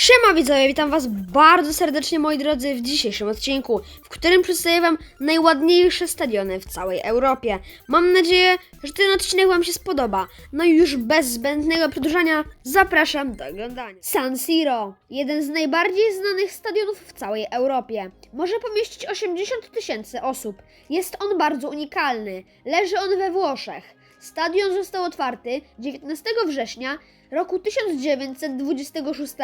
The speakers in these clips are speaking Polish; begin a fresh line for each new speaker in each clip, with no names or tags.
Siema widzowie, witam was bardzo serdecznie moi drodzy w dzisiejszym odcinku, w którym przedstawię wam najładniejsze stadiony w całej Europie. Mam nadzieję, że ten odcinek wam się spodoba. No i już bez zbędnego przedłużania zapraszam do oglądania. San Siro, jeden z najbardziej znanych stadionów w całej Europie. Może pomieścić 80 tysięcy osób. Jest on bardzo unikalny. Leży on we Włoszech. Stadion został otwarty 19 września roku 1926.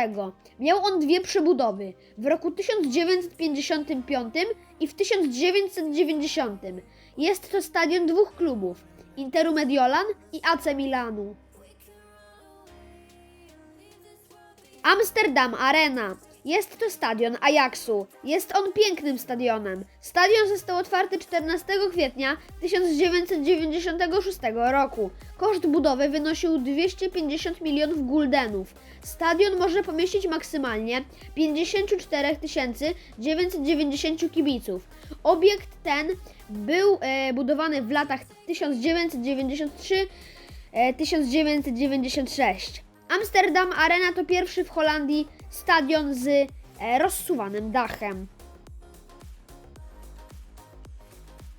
Miał on dwie przebudowy w roku 1955 i w 1990. Jest to stadion dwóch klubów Interu Mediolan i AC Milanu. Amsterdam Arena. Jest to stadion Ajaxu. Jest on pięknym stadionem. Stadion został otwarty 14 kwietnia 1996 roku. Koszt budowy wynosił 250 milionów guldenów. Stadion może pomieścić maksymalnie 54 990 kibiców. Obiekt ten był e, budowany w latach 1993-1996. Amsterdam Arena to pierwszy w Holandii stadion z e, rozsuwanym dachem.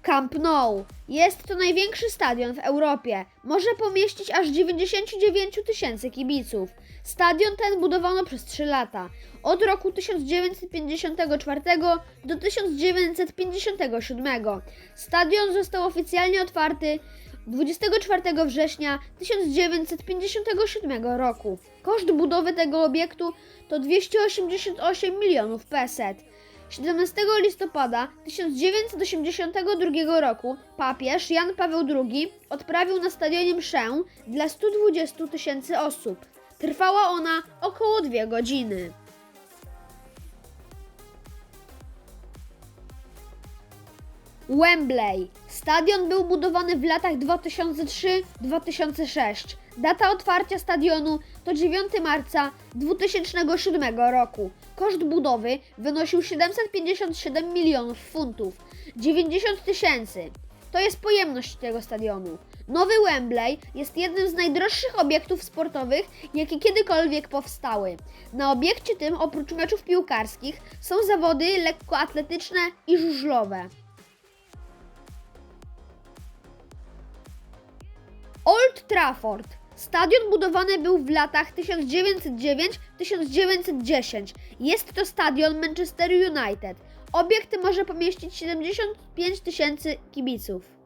Camp Nou. Jest to największy stadion w Europie. Może pomieścić aż 99 tysięcy kibiców. Stadion ten budowano przez 3 lata. Od roku 1954 do 1957. Stadion został oficjalnie otwarty 24 września 1957 roku. Koszt budowy tego obiektu to 288 milionów peset. 17 listopada 1982 roku papież Jan Paweł II odprawił na stadionie mszę dla 120 tysięcy osób. Trwała ona około 2 godziny. Wembley. Stadion był budowany w latach 2003-2006. Data otwarcia stadionu to 9 marca 2007 roku. Koszt budowy wynosił 757 milionów funtów. 90 tysięcy. To jest pojemność tego stadionu. Nowy Wembley jest jednym z najdroższych obiektów sportowych, jakie kiedykolwiek powstały. Na obiekcie tym, oprócz meczów piłkarskich, są zawody lekkoatletyczne i żużlowe. Old Trafford. Stadion budowany był w latach 1909-1910. Jest to stadion Manchester United. Obiekt może pomieścić 75 tysięcy kibiców.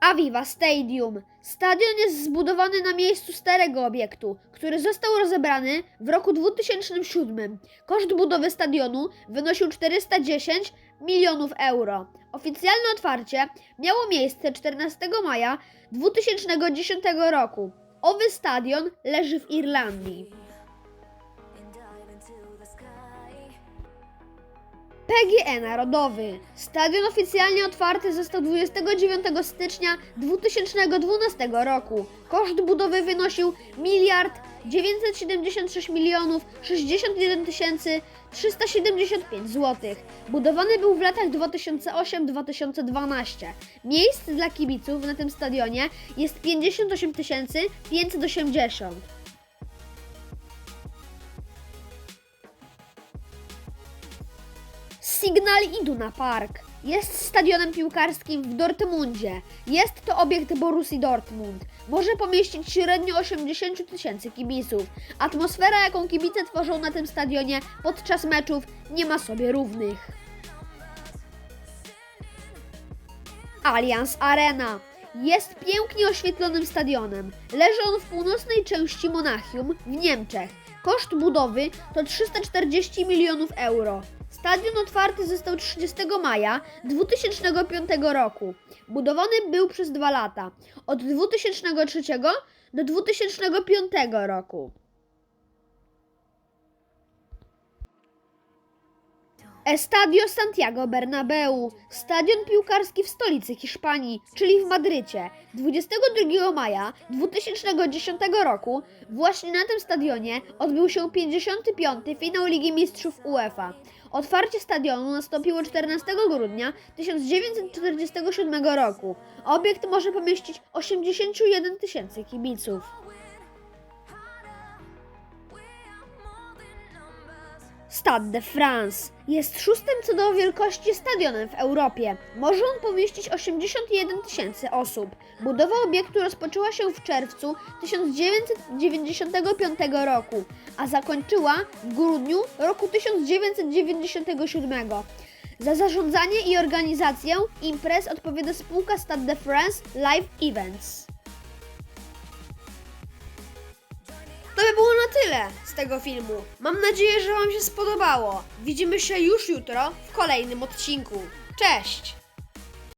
Aviva Stadium. Stadion jest zbudowany na miejscu starego obiektu, który został rozebrany w roku 2007. Koszt budowy stadionu wynosił 410 milionów euro. Oficjalne otwarcie miało miejsce 14 maja 2010 roku. Owy stadion leży w Irlandii. PGE Narodowy. Stadion oficjalnie otwarty został 29 stycznia 2012 roku. Koszt budowy wynosił miliard 976 milionów 61 tysięcy 375 zł. Budowany był w latach 2008-2012. Miejsc dla kibiców na tym stadionie jest 58 580. Signal Iduna Park jest stadionem piłkarskim w Dortmundzie. Jest to obiekt Borussii Dortmund. Może pomieścić średnio 80 tysięcy kibiców. Atmosfera, jaką kibice tworzą na tym stadionie podczas meczów, nie ma sobie równych. Allianz Arena. Jest pięknie oświetlonym stadionem. Leży on w północnej części Monachium w Niemczech. Koszt budowy to 340 milionów euro. Stadion otwarty został 30 maja 2005 roku. Budowany był przez dwa lata, od 2003 do 2005 roku. Estadio Santiago Bernabeu, stadion piłkarski w stolicy Hiszpanii, czyli w Madrycie. 22 maja 2010 roku właśnie na tym stadionie odbył się 55. finał Ligi Mistrzów UEFA. Otwarcie stadionu nastąpiło 14 grudnia 1947 roku. Obiekt może pomieścić 81 tysięcy kibiców. Stade de France jest szóstym co do wielkości stadionem w Europie. Może on pomieścić 81 tysięcy osób. Budowa obiektu rozpoczęła się w czerwcu 1995 roku, a zakończyła w grudniu roku 1997. Za zarządzanie i organizację imprez odpowiada spółka Stade de France Live Events. Tyle z tego filmu. Mam nadzieję, że Wam się spodobało. Widzimy się już jutro w kolejnym odcinku. Cześć!